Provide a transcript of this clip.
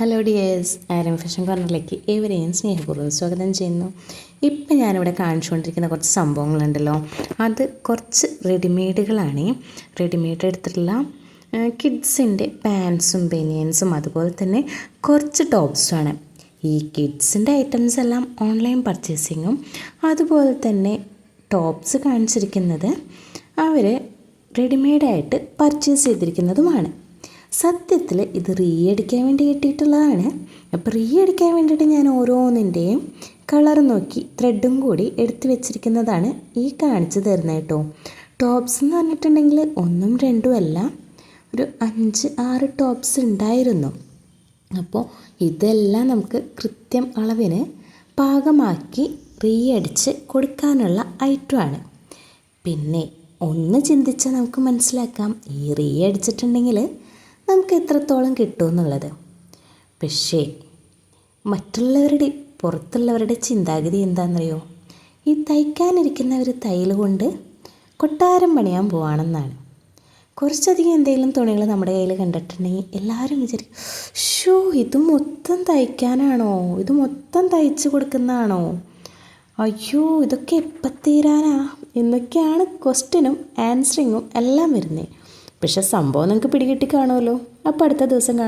Hello dears Aaram fashion കോർണറിലേക്ക് ഏവരെയും സ്നേഹപൂർവം സ്വാഗതം ചെയ്യുന്നു. ഇപ്പം ഞാനിവിടെ കാണിച്ചുകൊണ്ടിരിക്കുന്ന കുറച്ച് സംഭവങ്ങളുണ്ടല്ലോ. അത് കുറച്ച് റെഡിമെയ്ഡുകളാണ് റെഡിമെയ്ഡ് എടുത്തിട്ടുള്ള കിഡ്സിന്റെ പാൻസും ബനിയൻസും അതുപോലെ തന്നെ കുറച്ച് ടോപ്സുമാണ് ഈ കിഡ്സിന്റെ ഐറ്റംസ് എല്ലാം ഓൺലൈൻ പർച്ചേസിങ്ങും അതുപോലെ തന്നെ ടോപ്സ് കാണിച്ചിരിക്കുന്നത് അവർ റെഡിമെയ്ഡായിട്ട് പർച്ചേസ് ചെയ്തിരിക്കുന്നതുമാണ്. സത്യത്തിൽ ഇത് റീയടിക്കാൻ വേണ്ടി കിട്ടിയിട്ടുള്ളതാണ്. അപ്പോൾ റീയടിക്കാൻ വേണ്ടിയിട്ട് ഞാൻ ഓരോന്നിന്റെയും കളർ നോക്കി ത്രെഡും കൂടി എടുത്തു വെച്ചിരിക്കുന്നതാണ് ഈ കാണിച്ചു തരുന്നത് കേട്ടോ. ടോപ്സ് എന്ന് പറഞ്ഞിട്ടുണ്ടെങ്കിൽ ഒന്നും രണ്ടും അല്ല ഒരു അഞ്ച് ആറ് ടോപ്സ് ഉണ്ടായിരുന്നു. അപ്പോൾ ഇതെല്ലാം നമുക്ക് കൃത്യം അളവിന് പാകമാക്കി റീയടിച്ച് കൊടുക്കാനുള്ള ഐറ്റമാണ്. പിന്നെ ഒന്ന് ചിന്തിച്ചാൽ നമുക്ക് മനസ്സിലാക്കാം. ഈ റീ അടിച്ചിട്ടുണ്ടെങ്കിൽ നമുക്ക് എത്രത്തോളം കിട്ടുമെന്നുള്ളത്. പക്ഷേ മറ്റുള്ളവരുടെ പുറത്തുള്ളവരുടെ ചിന്താഗതി എന്താണെന്നറിയോ? ഈ തയ്ക്കാനിരിക്കുന്നവർ തയ്യൽ കൊണ്ട് കൊട്ടാരം പണിയാൻ പോവാണെന്നാണ്. കുറച്ചധികം എന്തെങ്കിലും തുണികൾ നമ്മുടെ കയ്യിൽ കണ്ടിട്ടുണ്ടെങ്കിൽ എല്ലാവരും വിചാരിക്കും ഷോ ഇത് മൊത്തം തയ്ക്കാനാണോ? ഇത് മൊത്തം തയ്ച്ച് കൊടുക്കുന്നതാണോ? അയ്യോ ഇതൊക്കെ എപ്പം തീരാനാ? എന്നൊക്കെയാണ് ക്വസ്റ്റ്യനും ആൻസറിങ്ങും എല്ലാം വരുന്നത്. പക്ഷെ സംഭവം നിങ്ങൾക്ക് പിടികിട്ടി കാണുമല്ലോ. അപ്പോൾ അടുത്ത ദിവസം കാണാം.